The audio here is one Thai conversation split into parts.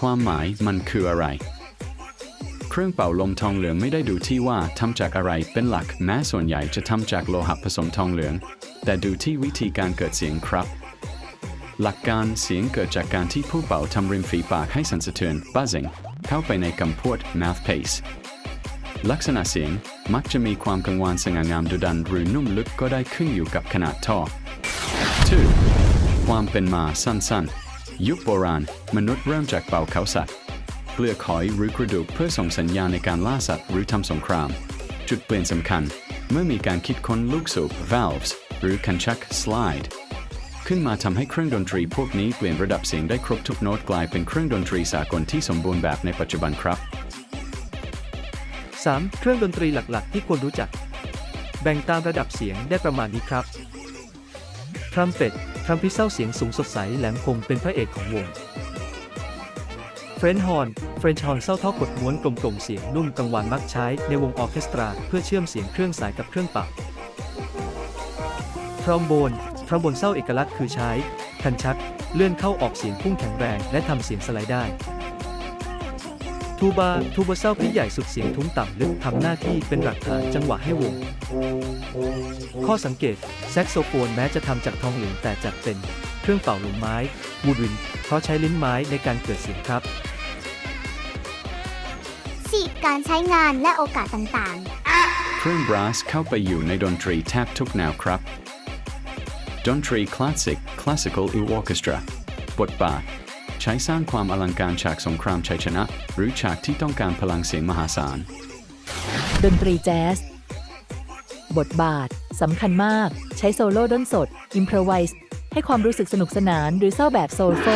ความหมายมันคืออะไร เครื่องเป่าลมทองเหลืองไม่ได้ดูที่ว่าทำจากอะไรเป็นหลักแม้ส่วนใหญ่จะทำจากโลหะผสมทองเหลือง แต่ดูที่วิธีการเกิดเสียงครับ หลักการเสียงเกิดจากการที่ผู้เป่าทำริมฝีปากให้สั่นสะเทือน buzzing เข้าไปในกำพวด mouthpiece ลักษณะเสียงมักจะมีความกังวานสง่างามดุดันหรือนุ่มลึกก็ได้ขึ้นอยู่กับขนาดท่อ 2. ความเป็นมาสั้นๆ ยุคโบราณ มนุษย์เริ่มจากเป่าเขาสัตว์เปลือกหอยหรือกระดูกเพื่อส่งสัญญาณในการล่าสัตว์หรือทำสงคราม จุดเปลี่ยนสำคัญ เมื่อมีการคิดค้นลูกสูบ valves หรือคันชัก slide ขึ้นมาทำให้เครื่องดนตรีพวกนี้เปลี่ยนระดับเสียงได้ครบทุกโน้ตกลายเป็นเครื่องดนตรีสากลที่สมบูรณ์แบบในปัจจุบันครับ 3. เครื่องดนตรีหลักๆ ที่ควรรู้จัก แบ่งตามระดับเสียงได้ประมาณนี้ครับทรัมเป็ต ทรัมพิเศร้าเสียงสูงสดใสแหลมคมเป็นพระเอกของวง เฟรนฮอร์น เฟรนชฮอร์นเศร้าท่อกดม้วนกลมๆเสียงนุ่มกังวานมักใช้ในวงออเคสตรา เพื่อเชื่อมเสียงเครื่องสายกับเครื่องเป่า ทรอมโบน ทรอมโบนเศร้าเอกลักษณ์คือใช้ คันชัก เลื่อนเข้าออกเสียงพุ่งแข็งแรง และทำเสียงสไลด์ได้ ทูบาทูบาเศร้าพี่ใหญ่สุดเสียงทุ้มต่ำลึกทำหน้าที่เป็นหลักฐานจังหวะให้วง ข้อสังเกต แซกโซโฟนแม้จะทำจากทองเหลืองแต่จัดเป็นเครื่องเป่าลมไม้วูดวินเพราะใช้ลิ้นไม้ในการเกิดเสียงครับ 10. การใช้งานและโอกาสต่างๆเครื่องบรัสเข้าไปอยู่ในดนตรีแทบทุกแนวครับ ดนตรีคลาสสิก classical หรือ orchestra บทบาท ใช้สร้างความอลังการฉากสงครามชัยชนะ หรือฉากที่ต้องการพลังเสียงมหาศาล ดนตรีแจ๊ส บทบาทสำคัญมาก ใช้โซโล่ด้นสด อิมพรไวส์ให้ความรู้สึกสนุกสนานหรือเศร้าแบบโซลโฟ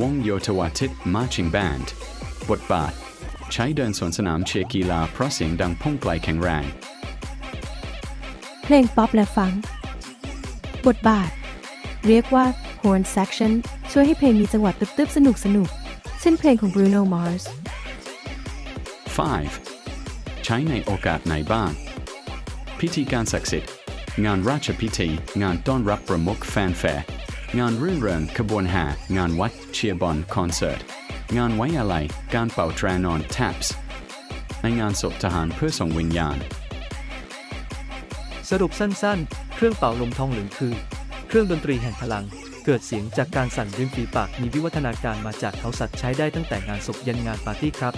วงโยธวาทิต Marching Band บทบาท ใช้เดินสวนสนามเชียร์กีฬาเพราะเสียงดังพุ่งไกลแข็งแรง เพลงป๊อปและฟังก์บทบาท เรียกว่า horn section ช่วยให้เพลงมีจังหวะตึบๆสนุกสนุกๆเช่นเพลงของ Bruno Mars 5. ใช้ในโอกาสไหนบ้าง พิธีการศักดิ์สิทธิ์ งานราชพิธี งานต้อนรับประมุขแฟนแฟร์งานรื่นเริงขบวนแห่งานวัดเชียร์บอลคอนเสิร์ต งานไว้อะไร การเป่าแตรนอน taps ในงานศพทหารเพื่อส่งวิญญาณ สรุปสั้นๆ เครื่องเป่าลมทองเหลืองคือ เครื่องดนตรีแห่งพลัง เกิดเสียงจากการสั่นริมฝีปากมีวิวัฒนาการมาจากเขาสัตว์ใช้ได้ตั้งแต่งานศพยันงานปาร์ตี้ครับ